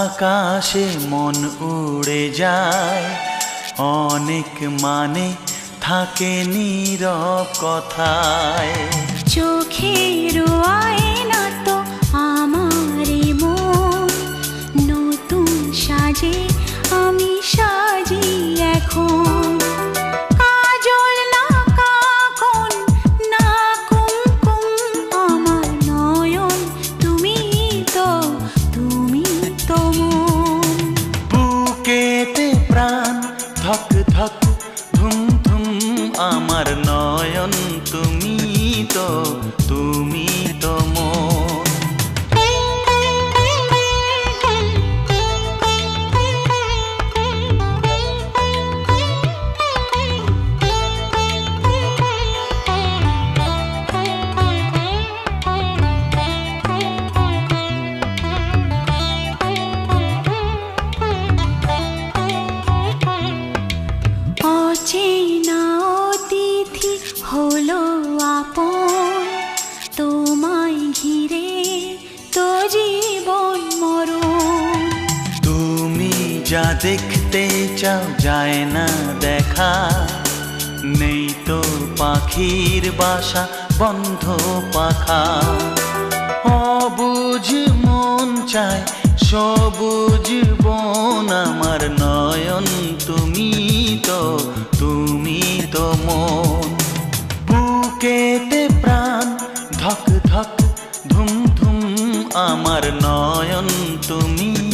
আকাশে মন উড়ে যায়। অনেক মানে থাকে নীর কথায়। চোখের আয় যায় না দেখা। নেই তো পাখির বাসা, বন্ধ পাখা। অবুজ মন চায় সবুজ বন আমার নয়ন, তুমি তো তুমি তো মন। বুকেতে প্রাণ, ধক ধক, ধুম ধুম আমার নয়ন, তুমি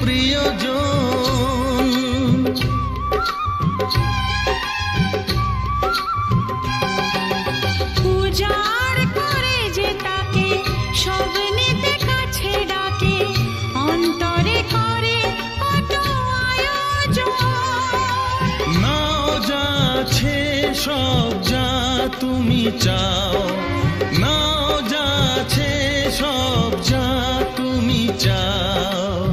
প্রিয়জন। পূজার নাও যাচ্ছে সব যা তুমি চাও নাও যাচ্ছে সব যা তুমি চাও।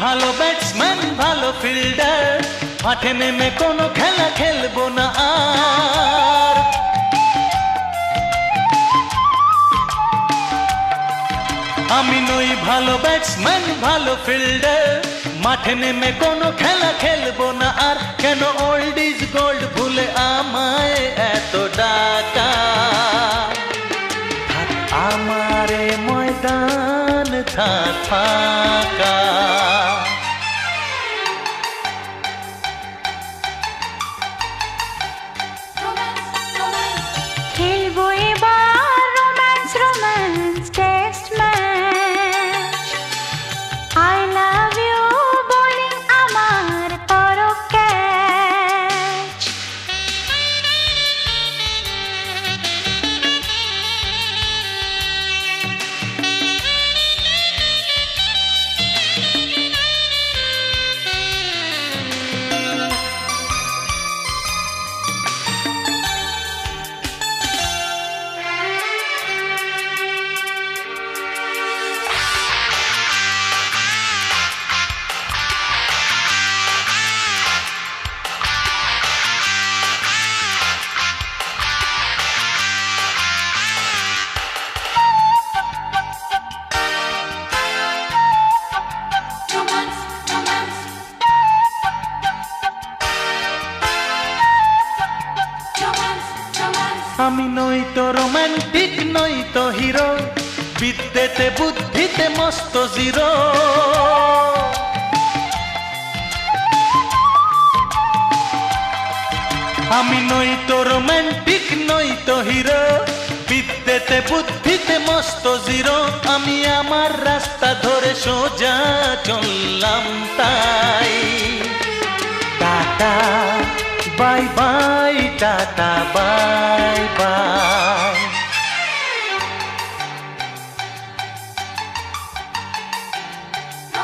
ভালো ব্যাটসম্যান ভালো ফিল্ডার মাঠে নেমে কোনো খেলা খেলব না আর। আমি নই ভালো ব্যাটসম্যান ভালো ফিল্ডার মাঠে নেমে কোনো খেলা খেলব না আর। কেন ওল্ড ইজ গোল্ড ভুলে আমায় এত ডাকা? আমারে ময়দান, থাকা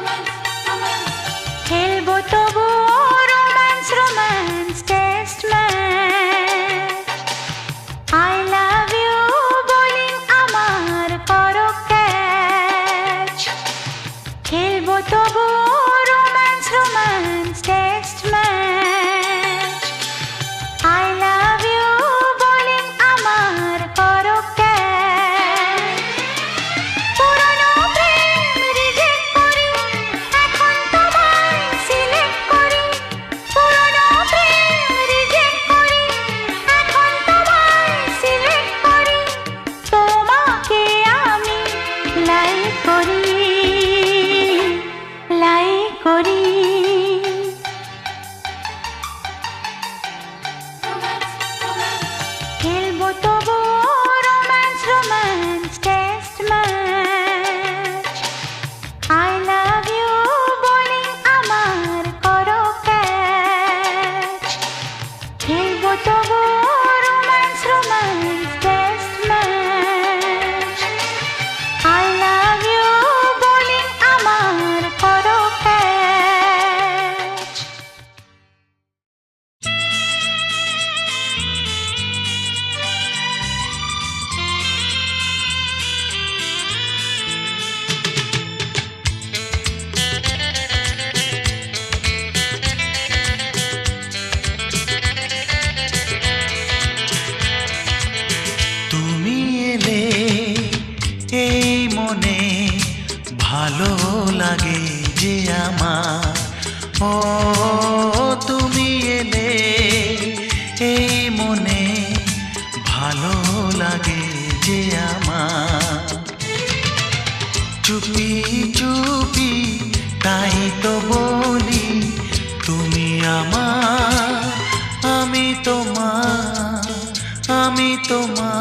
moments. মনে ভালো লাগে যে আমার। ও, তুমি এলে এই মনে ভালো লাগে যে আমার। চুপি চুপি, তাই তো বলি তুমি আমার। আমি তোমার আমি তোমার।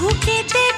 বুকেতে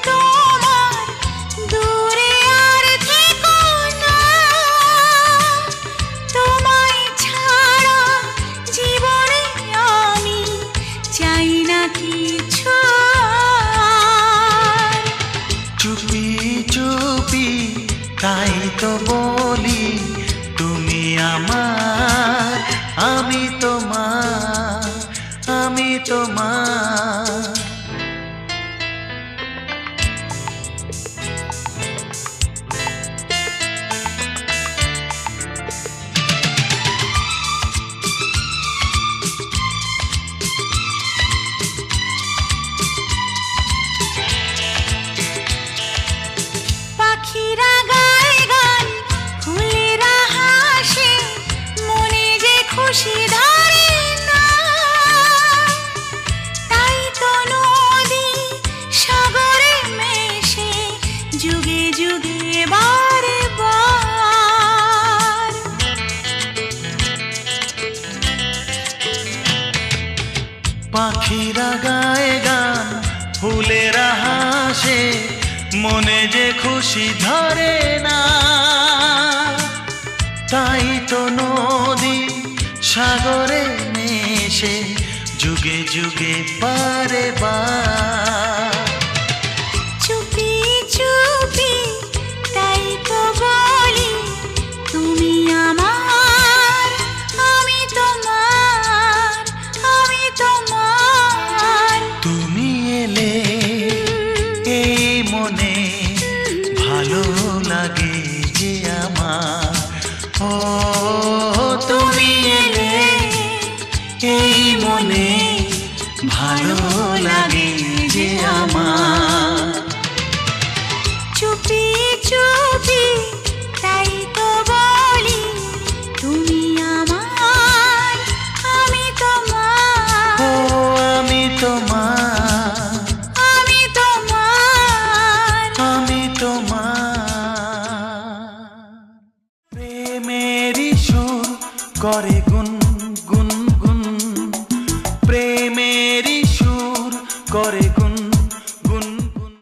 মনে যে খুশি ধরে না তাই তো নদী সাগরে মেশে যুগে যুগে পারে বা